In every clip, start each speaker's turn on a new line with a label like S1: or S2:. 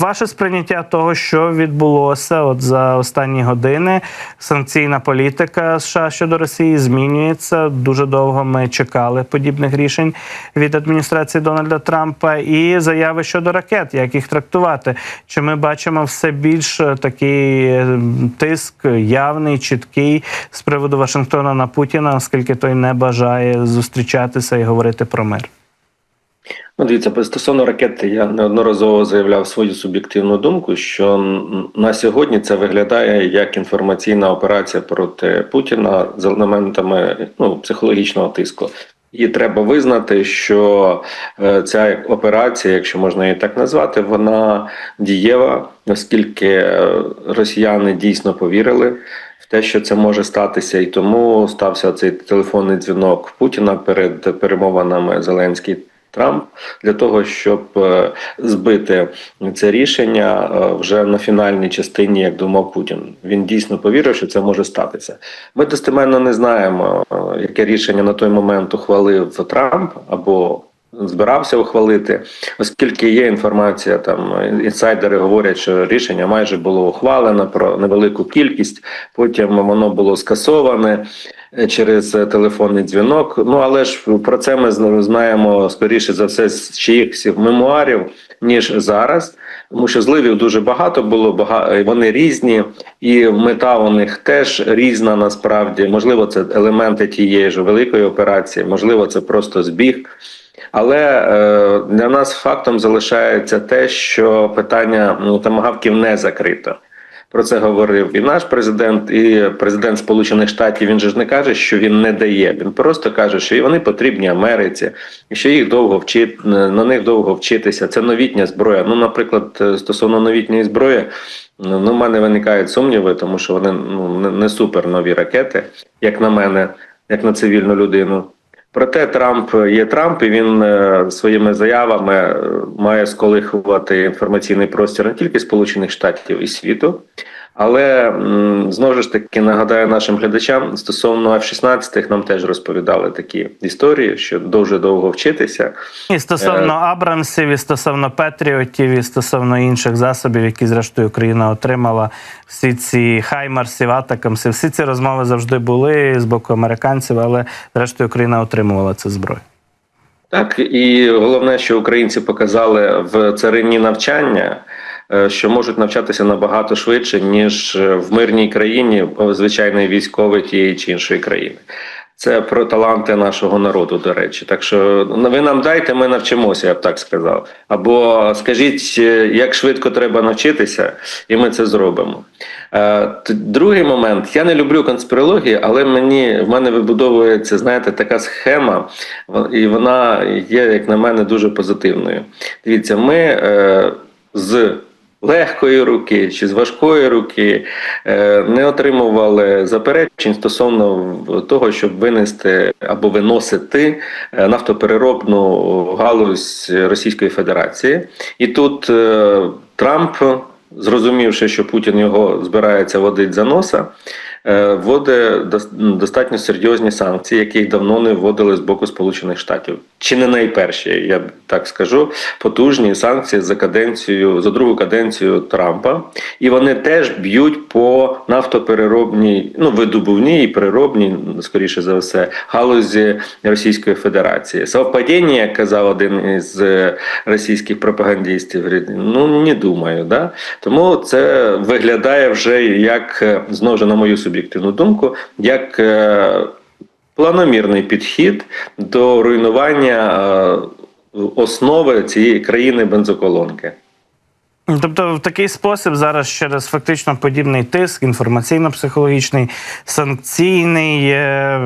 S1: ваше сприйняття того, що відбулося от за останні години. Санкційна політика США щодо Росії змінюється. Дуже довго ми чекали подібних рішень від адміністрації Дональда Трампа і заяви щодо ракет, як їх трактувати. Чи ми бачимо все більш е, такий е, тиск явний, чіткий з приводу Вашингтона на Путіна, оскільки той не бажає зустрічатися і говорити про мир?
S2: Ну, дивіться, стосовно ракети, я неодноразово заявляв свою суб'єктивну думку, що на сьогодні це виглядає як інформаційна операція проти Путіна з елементами ну, психологічного тиску. І треба визнати, що е, ця операція, якщо можна її так назвати, вона дієва, оскільки е, росіяни дійсно повірили в те, що це може статися, і тому стався цей телефонний дзвінок Путіна перед перемовинами Зеленський. Трамп для того, щоб е, збити це рішення е, вже на фінальній частині, як думав Путін. Він дійсно повірив, що це може статися. Ми достеменно не знаємо, е, яке рішення на той момент ухвалив Трамп або збирався ухвалити, оскільки є інформація, там інсайдери говорять, що рішення майже було ухвалено про невелику кількість. Потім воно було скасоване е, через е, телефонний дзвінок. Ну але ж про це ми зна- знаємо скоріше за все з чиїхось мемуарів ніж зараз. Тому що зливів дуже багато було, бага... вони різні, і мета у них теж різна насправді. Можливо, це елементи тієї ж великої операції, можливо, це просто збіг. Але е, для нас фактом залишається те, що питання ну, тамагавків не закрито. Про це говорив і наш президент, і президент Сполучених Штатів. Він же ж не каже, що він не дає. Він просто каже, що вони потрібні Америці, і що їх довго вчити, на них довго вчитися. Це новітня зброя. Ну, наприклад, е, стосовно новітньої зброї, ну, в мене виникають сумніви, тому що вони ну, не супер нові ракети, як на мене, як на цивільну людину. Проте Трамп є Трамп, і він е, своїми заявами е, має сколихувати інформаційний простір не тільки Сполучених Штатів і світу. Але знову ж таки нагадаю нашим глядачам стосовно F-16 нам теж розповідали такі історії, що дуже довго вчитися.
S1: І стосовно Абрамсів, і стосовно Петріотів, і стосовно інших засобів, які зрештою Україна отримала, всі ці хаймарсів, атакамсів, всі ці розмови завжди були з боку американців, але зрештою Україна отримувала цю зброю.
S2: Так і головне, що українці показали в царині навчання, е, що можуть навчатися набагато швидше ніж е, в мирній країні е, звичайний військовий тієї чи іншої країни. Це про таланти нашого народу, до речі. Так що ну, ви нам дайте, ми навчимося, я б так сказав. Або скажіть, е, як швидко треба навчитися, і ми це зробимо. Е, Другий момент. Я не люблю конспірології, але мені в мене вибудовується, знаєте, така схема, і вона є, як на мене, дуже позитивною. Dивіться, ми е, з легкої руки чи з важкої руки е, не отримували заперечень стосовно того, щоб винести або виносити е, нафтопереробну галузь Російської Федерації. І тут е, Трамп, зрозумівши, що Путін його збирається водити за носа, вводить достатньо серйозні санкції, які давно не вводили з боку Сполучених Штатів. Чи не найперші, я так скажу, потужні санкції за каденцію, за другу каденцію Трампа, і вони теж б'ють по нафтопереробній, ну видобувній і переробній, скоріше за все, галузі Російської Федерації. Совпадіння, як казав один із е, російських пропагандистів, ну не думаю, да. Тому це виглядає вже як е, знову ж на мою суб'єктивну думку, як е, планомірний підхід до руйнування е, основи цієї країни бензоколонки.
S1: Тобто, в такий спосіб зараз через фактично подібний тиск, інформаційно-психологічний, санкційний, е,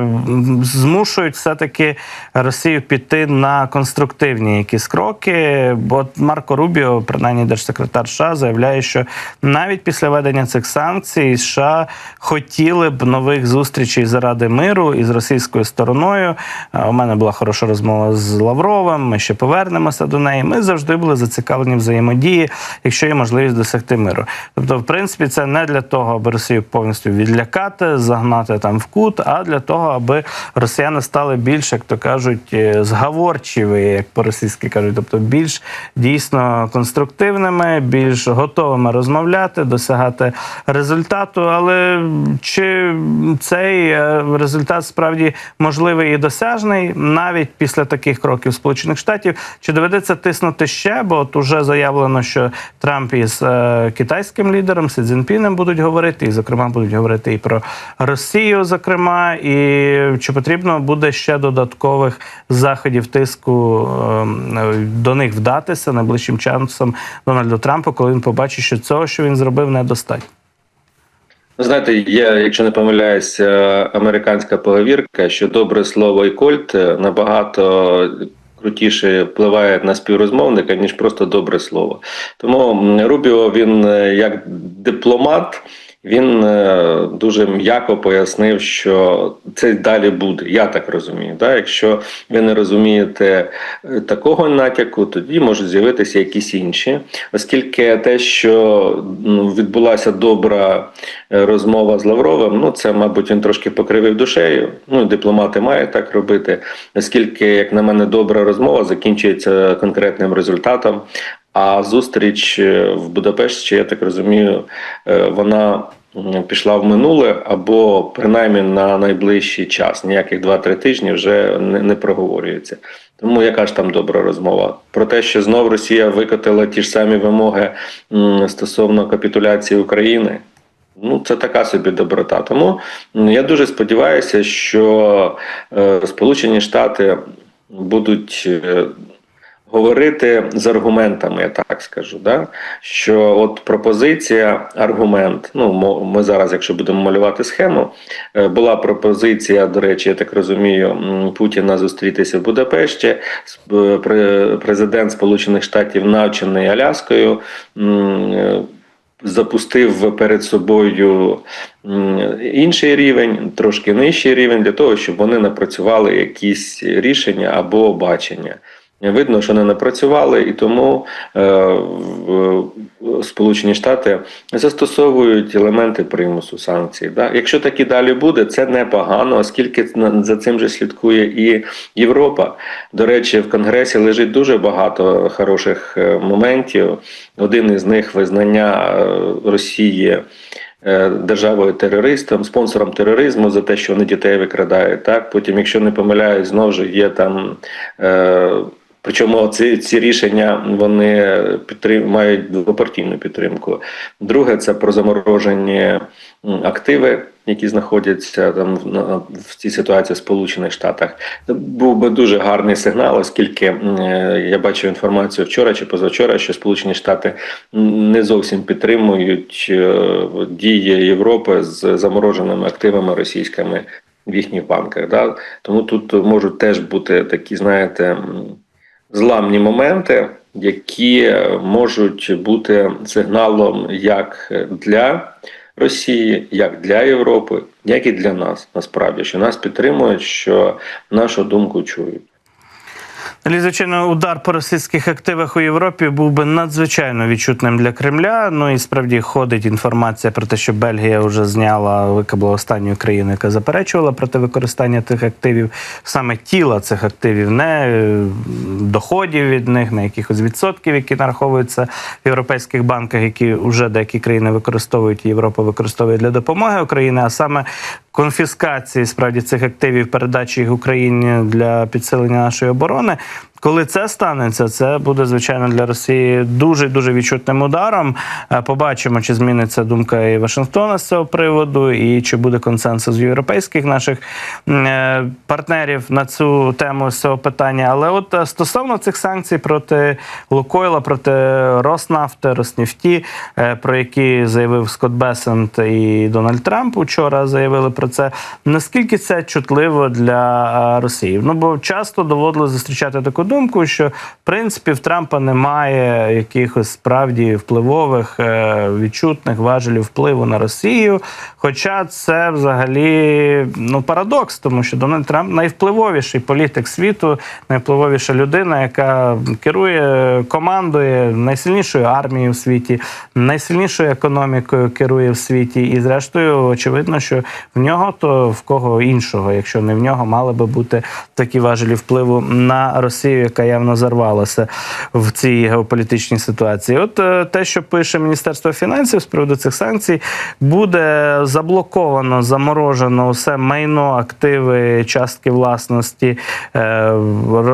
S1: змушують все-таки Росію піти на конструктивні якісь кроки. Бо Марко Рубіо, принаймні держсекретар США, заявляє, що навіть після введення цих санкцій США хотіли б нових зустрічей заради миру із російською стороною. Е, У мене була хороша розмова з Лавровим. Ми ще повернемося до неї. Ми завжди були зацікавлені взаємодії. Якщо є можливість досягти миру. Тобто, в принципі, це не для того, аби Росію повністю відлякати, загнати там в кут, а для того, аби росіяни стали більш, як то кажуть, е, зговорчиві, як по-російськи кажуть, тобто більш дійсно конструктивними, більш готовими розмовляти, досягати результату. Але чи цей е, результат справді можливий і досяжний навіть після таких кроків Сполучених Штатів? Чи доведеться тиснути ще? Бо от уже заявлено, що Трамп із е, китайським лідером Сі Цзіньпіном будуть говорити, і зокрема будуть говорити і про Росію, зокрема, і чи потрібно буде ще додаткових заходів тиску е, до них вдатися найближчим часом Дональду Трампу, коли він побачить, що цього, що він зробив, недостатньо.
S2: Ви знаєте, є, якщо не помиляюся, американська поговірка, що добре слово і кольт набагато крутіше впливає на співрозмовника, ніж просто добре слово. Тому Рубіо він е, як дипломат. Він е, дуже м'яко пояснив, що це далі буде. Я так розумію. Да? Якщо ви не розумієте е, такого натяку, тоді можуть з'явитися якісь інші, оскільки те, що ну, відбулася добра е, розмова з Лавровим, ну це, мабуть, він трошки покривив душею. Ну, дипломати мають так робити, оскільки, як на мене, добра розмова закінчується конкретним результатом. А зустріч е, в Будапешті, я так розумію, е, вона пішла в минуле або принаймні на найближчий час. Ніяких 2-3 тижні вже не, проговорюється. Тому яка ж там добра розмова? Про те, що знов Росія викотила ті ж самі вимоги стосовно капітуляції України. Ну, це така собі доброта. Тому я дуже сподіваюся, що е, Сполучені Штати будуть. Говорити з аргументами, я так скажу, да? що от пропозиція, аргумент. Ну, ми зараз, якщо будемо малювати схему, е, була пропозиція, до речі, я так розумію, Путіна зустрітися в Будапешті. Е, Президент Сполучених Штатів, навчений Аляскою, е, запустив перед собою інший рівень, трошки нижчий рівень, для того, щоб вони напрацювали якісь рішення або бачення. Видно, що не напрацювали, і тому е, в Сполучені Штати застосовують елементи примусу санкцій. Да? Якщо так і далі буде, це непогано, оскільки за цим же слідкує і Європа. До речі, в Конгресі лежить дуже багато хороших е, моментів. Один із них визнання е, Росії. е, Державою терористом, спонсором тероризму за те, що вони дітей викрадають. Так потім, якщо не помиляюсь, знову ж є там. Е, Причому ці, ці рішення вони підтрим, мають двопартійну підтримку. Друге, це про заморожені активи, які знаходяться там в, цій ситуації в Сполучених Штатах. Це був би дуже гарний сигнал, оскільки е, я бачив інформацію вчора чи позавчора, що Сполучені Штати не зовсім підтримують е, дії Європи з замороженими активами російськими в їхніх банках. Да? Тому тут можуть теж бути такі, знаєте. Зламні моменти, які можуть бути сигналом як для Росії, як для Європи, як і для нас, насправді, що нас підтримують, що нашу думку чують.
S1: Далі, звичайно, удар по російських активах у Європі був би надзвичайно відчутним для Кремля. Ну і справді ходить інформація про те, що Бельгія вже зняла вика була останньою країною, яка заперечувала проти використання тих активів, саме тіла цих активів, не е, доходів від них, не якихось відсотків, які нараховуються в європейських банках, які вже деякі країни використовують, Європа використовує для допомоги Україні, а саме конфіскації справді цих активів, передачі їх Україні для підсилення нашої оборони. Коли це станеться, це буде звичайно для Росії дуже дуже відчутним ударом. Е, Побачимо, чи зміниться думка і Вашингтона з цього приводу, і чи буде консенсус європейських наших е, партнерів на цю тему з цього питання. Але от е, стосовно цих санкцій проти Лукойла, проти Роснафти, Роснефті, про які заявив Скотт Бесент і Дональд Трамп учора заявили про це. Наскільки це чутливо для Росії? Ну бо часто доводилось зустрічати таку думку, думку, що в принципі в Трампа немає якихось справді впливових е, відчутних важелів впливу на Росію. Хоча це взагалі ну парадокс, тому що Дональд Трамп найвпливовіший політик світу, найвпливовіша людина, яка керує командою найсильнішою армією в світі, найсильнішою економікою керує в світі. І зрештою, очевидно, що в нього то в кого іншого, якщо не в нього, мали би бути такі важелі впливу на Росію, яка явно зарвалася в цій геополітичній ситуації. От е, те, що пише Міністерство фінансів з приводу цих санкцій, буде заблоковано, заморожено все майно, активи, частки власності е,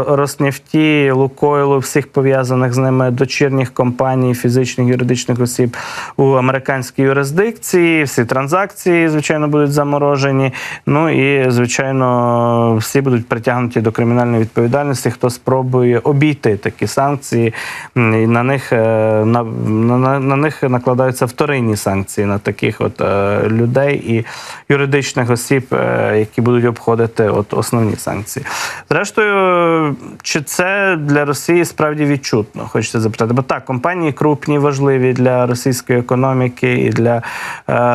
S1: Роснефті, Лукойлу, всіх пов'язаних з ними дочірніх компаній, фізичних юридичних осіб у американській юрисдикції. Всі транзакції, звичайно, будуть заморожені. Ну і звичайно, всі будуть притягнуті до кримінальної відповідальності, хто спробує обійти такі санкції. І на них е, на, на, на них накладаються вторинні санкції на таких от е, людей і юридичних осіб, е, які будуть обходити от основні санкції. Зрештою, чи це для Росії справді відчутно? Хочеться запитати, бо так, компанії крупні, важливі для російської економіки і для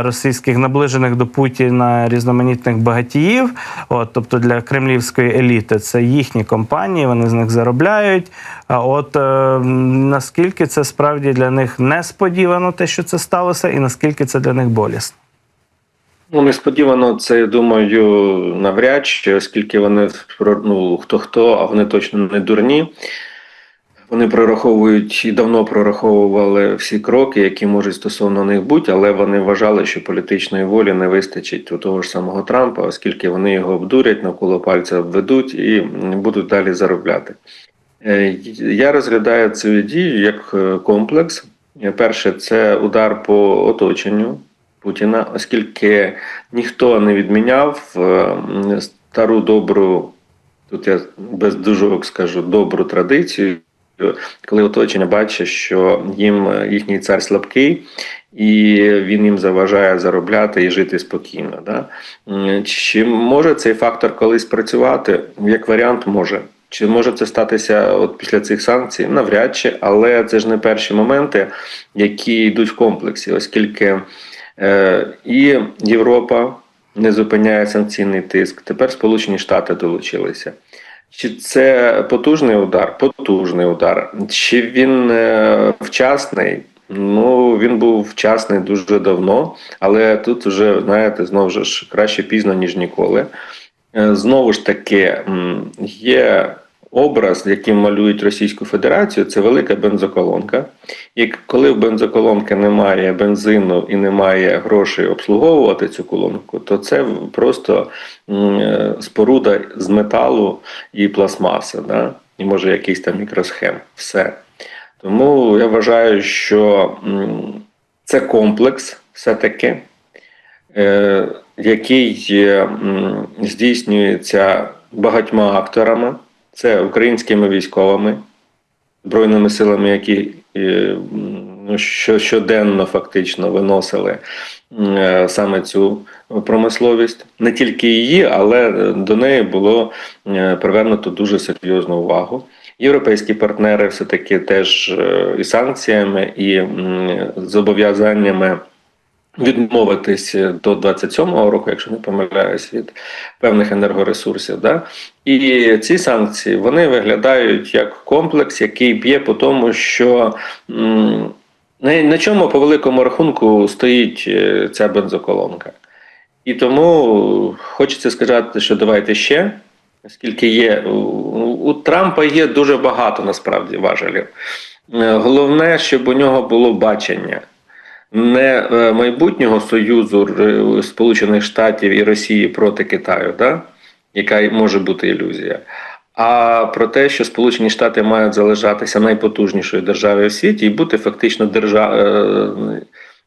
S1: російських наближених до Путіна різноманітних багатіїв, от, тобто для кремлівської еліти, це їхні компанії, вони з них заробляють. А от е, наскільки це справді для них несподівано, те, що це сталося, і наскільки це для них болісно?
S2: Ну, несподівано, це я думаю, навряд чи, оскільки вони ну, хто хто, а вони точно не дурні. Вони прораховують і давно прораховували всі кроки, які можуть стосовно них бути, але вони вважали, що політичної волі не вистачить у того ж самого Трампа, оскільки вони його обдурять, навколо пальця обведуть і будуть далі заробляти. Е, Я розглядаю цю дію як е, комплекс. Перше, це удар по оточенню Путіна, оскільки ніхто не відміняв е, стару добру, тут я без дужок скажу, добру традицію, коли оточення бачить, що їм е, їхній цар слабкий, і він їм заважає заробляти і жити спокійно. Да? Чи може цей фактор колись працювати? Як варіант, може. Чи може це статися от після цих санкцій? Навряд чи, але це ж не перші моменти, які йдуть в комплексі, оскільки е, і Європа не зупиняє санкційний тиск. Тепер Сполучені Штати долучилися. Чи це потужний удар? Потужний удар. Чи він е, вчасний? Ну, він був вчасний дуже давно, але тут вже, знаєте, знову ж краще пізно, ніж ніколи. Е, Знову ж таки, є образ, яким малюють Російську Федерацію, це велика бензоколонка. І коли в бензоколонки немає бензину і немає грошей обслуговувати цю колонку, то це просто е, споруда з металу і пластмаси, да? і може якийсь там мікросхем. Все. Тому я вважаю, що це комплекс все-таки, е, який е, здійснюється багатьма акторами, це українськими військовими, збройними силами, які е, ну, щоденно фактично виносили е, саме цю промисловість, не тільки її, але до неї було е, привернуто дуже серйозну увагу. Європейські партнери все-таки теж і санкціями, і зобов'язаннями відмовитись до 27-го року, якщо не помиляюсь, від певних енергоресурсів. Да? І ці санкції вони виглядають як комплекс, який б'є по тому, що м, на, чому по великому рахунку стоїть е, ця бензоколонка. І тому хочеться сказати, що давайте ще, оскільки є у, у Трампа є дуже багато насправді важелів. Е, Головне, щоб у нього було бачення не е, майбутнього союзу Сполучених Штатів і Росії проти Китаю, да? яка може бути ілюзія. А про те, що Сполучені Штати мають залишатися найпотужнішою державою в світі і бути фактично держа... е,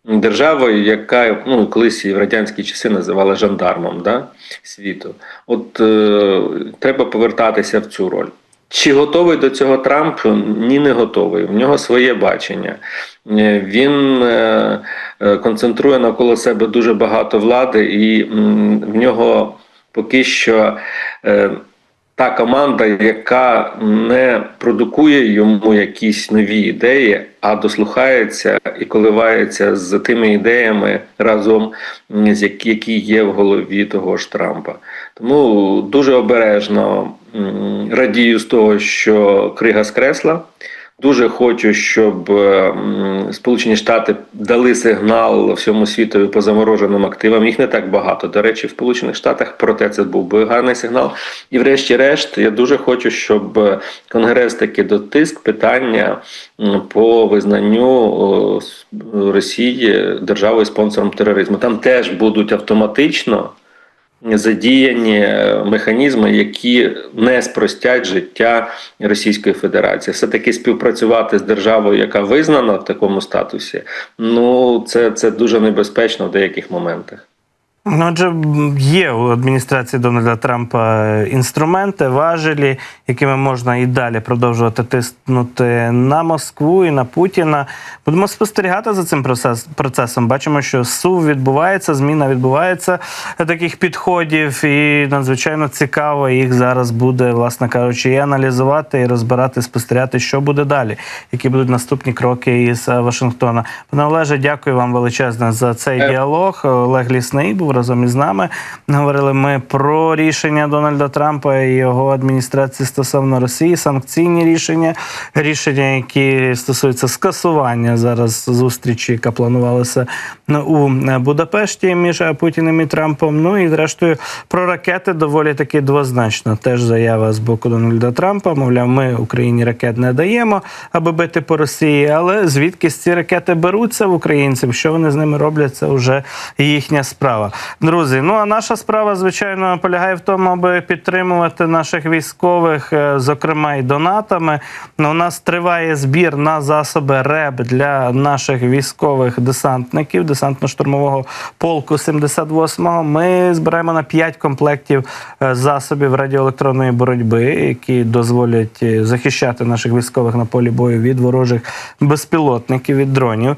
S2: державою, яка ну, колись в радянські часи називали жандармом да, світу. От е, треба повертатися в цю роль. Чи готовий до цього Трамп? Ні, не готовий. В нього своє бачення. Е, Він е, е, концентрує навколо себе дуже багато влади, і в нього поки що та команда, яка не продукує йому якісь нові ідеї, а дослухається і коливається з тими ідеями разом, які є в голові того ж Трампа. Тому дуже обережно радію з того, що крига скресла. Дуже хочу, щоб е, Сполучені Штати дали сигнал всьому світові по замороженим активам. Їх не так багато. До речі, в Сполучених Штатах проте це був би гарний сигнал. І, врешті-решт, я дуже хочу, щоб Конгрес таки дотиск питання по визнанню Росії державою спонсором тероризму. Там теж будуть автоматично задіяні е, механізми, які не спростять життя Російської Федерації. Все таки співпрацювати з державою, яка визнана в такому статусі, ну це, це дуже небезпечно в деяких моментах.
S1: Ну, Отже, є у адміністрації Дональда Трампа інструменти, важелі, якими можна і далі продовжувати тиснути на Москву і на Путіна. Будемо спостерігати за цим процес, процесом. Бачимо, що сув відбувається, зміна відбувається таких підходів, і надзвичайно цікаво їх зараз буде, власне кажучи, і аналізувати, і розбирати, спостерігати, що буде далі, які будуть наступні кроки із е, Вашингтона. Пане Олеже, дякую вам величезне за цей
S2: Е.
S1: діалог. Олег Лісний був разом із нами. Говорили ми про рішення Дональда Трампа і його адміністрації стосовно Росії, санкційні рішення, рішення, які стосуються скасування зараз зустрічі, яка планувалася у Будапешті між Путіним і Трампом. Ну і зрештою про ракети доволі таки двозначно. Теж заява з боку Дональда Трампа. Мовляв, ми Україні ракет не даємо, аби бити по Росії. Але звідки ці ракети беруться в українців? Що вони з ними роблять? Це вже їхня справа. Друзі, ну а наша справа, звичайно, полягає в тому, аби підтримувати наших військових, е, зокрема і донатами. Ну, У нас триває збір на засоби РЕБ для наших військових десантників, десантно-штурмового полку 78-го. Ми збираємо на 5 комплектів е, засобів радіоелектронної боротьби, які дозволять е, захищати наших військових на полі бою від ворожих безпілотників, від дронів.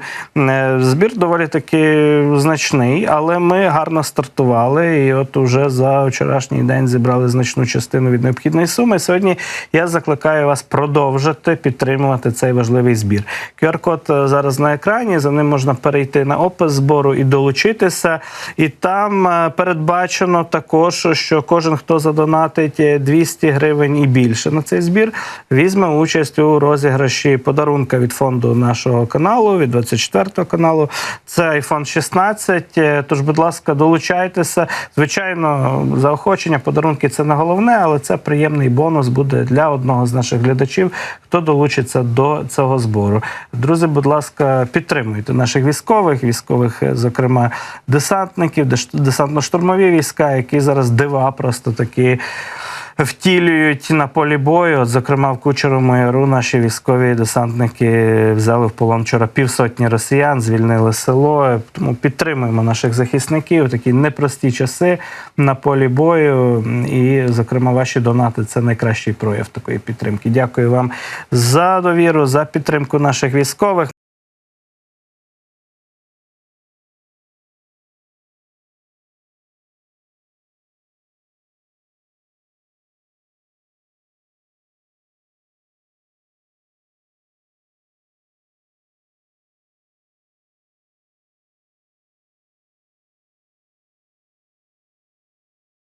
S1: Збір доволі таки значний, але ми гарно стартували. І от уже за вчорашній день зібрали значну частину від необхідної суми. Сьогодні я закликаю вас продовжити підтримувати цей важливий збір. QR-код е, зараз на екрані. За ним можна перейти на опис збору і долучитися. І там е, передбачено також, що кожен, хто задонатить е, 200 гривень і більше на цей збір, візьме участь у розіграші подарунка від фонду нашого каналу, від 24 каналу. Це iPhone 16. Е, Тож, будь ласка, долучайтеся. Звичайно, заохочення, подарунки це не головне, але це приємний бонус буде для одного з наших глядачів, хто долучиться до цього збору. Друзі, будь ласка, підтримуйте наших військових, військових, е, зокрема, десантників, десантно-штурмові війська, які зараз дива просто такі втілюють на полі бою. Зокрема, в Кучерому яру наші військові десантники взяли в полон вчора півсотні росіян, звільнили село. Тому підтримуємо наших захисників такі непрості часи на полі бою. І, зокрема, ваші донати це найкращий прояв такої підтримки. Дякую вам за довіру, за підтримку наших військових.